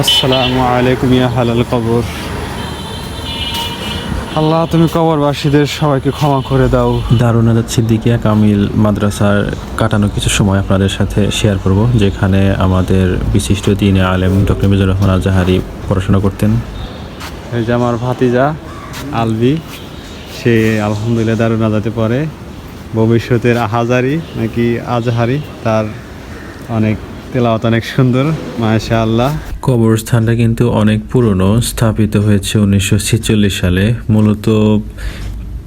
আসসালামু আলাইকুম ইয়া হালাল কবর। আল্লাহ তুমি কবরবাসীদের সবাইকে ক্ষমা করে দাও। দারুণ আজাদ সিদ্দিকিয়া কামিল মাদ্রাসার কাটানো কিছু সময় আপনাদের সাথে শেয়ার করব যেখানে আমাদের বিশিষ্ট দিনে আলেম ডক্টর মিজুর রহমান আজাহারি পড়াশোনা করতেন। এই যে আমার ভাতিজা আলবি সে আলহামদুলিল্লাহ দারুণ আজাতে পড়ে। ভবিষ্যতের আহাজারি নাকি আজহারি তার অনেক তেলাওয়াত অনেক সুন্দর মাশা আল্লাহ কবরস্থানটা কিন্তু অনেক পুরনো, স্থাপিত হয়েছে উনিশশো ছেচল্লিশ সালে। মূলত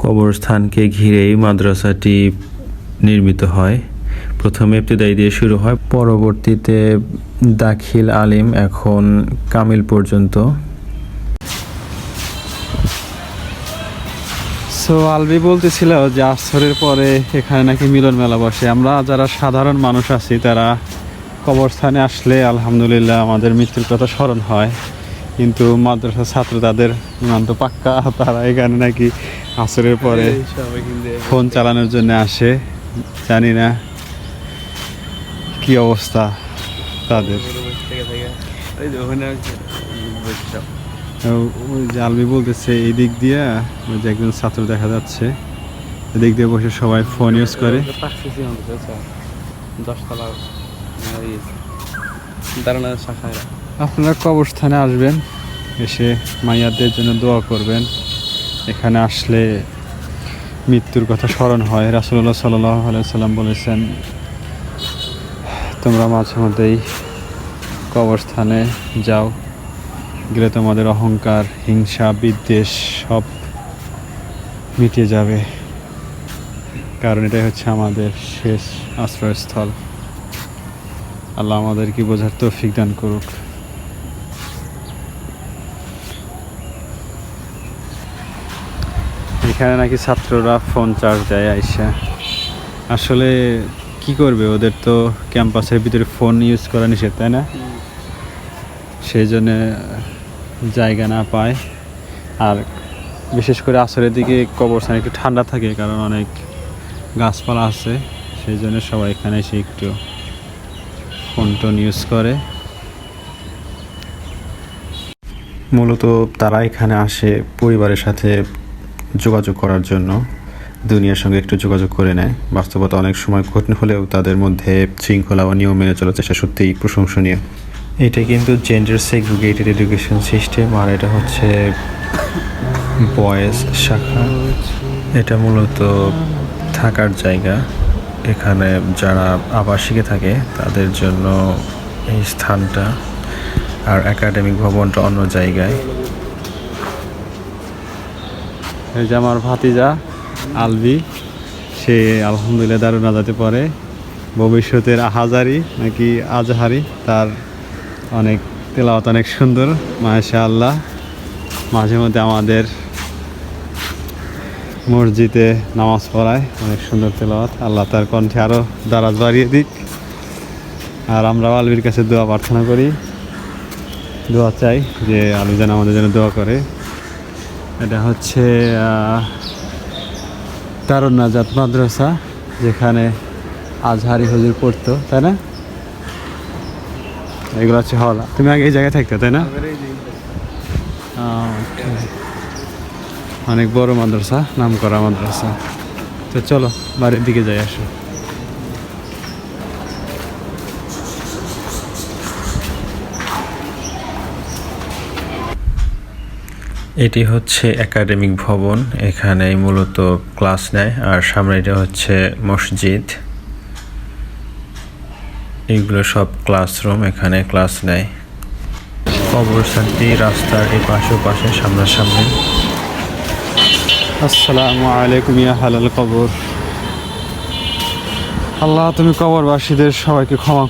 কবরস্থানকে ঘিরেই মাদ্রাসাটি নির্মিত হয়। প্রথমে ইবতদায়ী দিয়ে শুরু হয়, পরবর্তীতে দাখিল আলিম, এখন কামিল পর্যন্ত। সো আলবি বলতেছিল যে আসরের পরে এখানে নাকি মিলন মেলা বসে। আমরা যারা সাধারণ মানুষ আছি, তারা কবরস্থানে আসলে আলহামদুলিল্লাহ আমাদের মৃত্যুর কথা স্মরণ হয়। কিন্তু মাদ্রাসা ছাত্র তাদের ইমান তো পাক্কা তারা এখানে নাকি আসরের পরে ফোন চালানোর জন্য আসে জানি না কি অবস্থা তাদের। ওই যে আলবি বলতেছে এই দিক দিয়ে ওই যে একজন ছাত্র দেখা যাচ্ছে এদিক দিয়ে বসে সবাই ফোন ইউজ করে। দশতলা আপনারা কবরস্থানে আসবেন, এসে মাইয়াদের জন্য দোয়া করবেন। এখানে আসলে মৃত্যুর কথা স্মরণ হয়। রাসুল্লাহ সাল্লাহ বলেছেন, তোমরা মাঝে মধ্যেই কবরস্থানে যাও। গেলে তোমাদের অহংকার, হিংসা, বিদ্বেষ সব মিটে যাবে। কারণ এটাই হচ্ছে আমাদের শেষ আশ্রয়স্থল। আল্লাহ আমাদের কি বোঝার তৌফিক দান করুক। এখানে নাকি ছাত্ররা ফোন চার্জ দেয়, আইসা। আসলে কি করবে? ওদের তো ক্যাম্পাসের ভিতরে ফোন ইউজ করা নিষেধ, তাই না? সেই জন্য জায়গা না পায়। আর বিশেষ করে আসরের দিকে কবরস্থান একটু ঠান্ডা থাকে, কারণ অনেক গাছপালা আছে। সেই জন্য সবাই এখানে এসে একটু ফোন টোন ইউজ করে। মূলত তারা এখানে আসে পরিবারের সাথে যোগাযোগ করার জন্য। দুনিয়ার সঙ্গে একটু যোগাযোগ করে নেয়। বাস্তবতা অনেক সময় কঠিন হলেও তাদের মধ্যে শৃঙ্খলা ও নিয়ম মেনে চলার চেষ্টা সত্যিই প্রশংসনীয়। এটা কিন্তু জেন্ডার সেগ্রিগেটেড এডুকেশন সিস্টেম আর এটা হচ্ছে বয়েজ শাখা। এটা মূলত থাকার জায়গা। এখানে যারা আবাসিকে থাকে, তাদের জন্য এই স্থানটা আর একাডেমিক ভবনটা অন্য জায়গায়। এই যে আমার ভাতিজা, আলবি, সে আলহামদুলিল্লাহ দারুণ আজাতে পড়ে। ভবিষ্যতের আহাজারি নাকি আজহারি, তার অনেক তেলাওয়াত অনেক সুন্দর মাশা আল্লাহ মাঝে মধ্যে আমাদের মসজিদে নামাজ পড়ায় অনেক সুন্দর তেলাওয়াত। আল্লাহ তার কণ্ঠে আরও দারাজ বাড়িয়ে দিক। আর আমরাও আলবির কাছে দোয়া প্রার্থনা করি। দোয়া চাই যে আলু যেন আমাদের জন্য দোয়া করে। এটা হচ্ছে তারুণ নাজাত মাদ্রাসা যেখানে আজহারি হুজুর পড়তো তাই না? এগুলো হচ্ছে হল। তুমি আগে এই জায়গায় থাকতে তাই না. অনেক বড় মাদ্রাসা নাম করা মাদ্রাসা। তো চলো, বাড়ির দিকে যাই আসো। এটি হচ্ছে একাডেমিক ভবন এখানে মূলত ক্লাস নেয়, আর সামনে এটা হচ্ছে মসজিদ। এইগুলো সব ক্লাসরুম, এখানে ক্লাস নেয়। কবরস্থানটি রাস্তার এই পাশে পাশে সামনাসামনি। আসসালামু আলাইকুম ইয়া হালাল কবর। আল্লাহ তুমি কবরবাসীদের সবাইকে ক্ষমা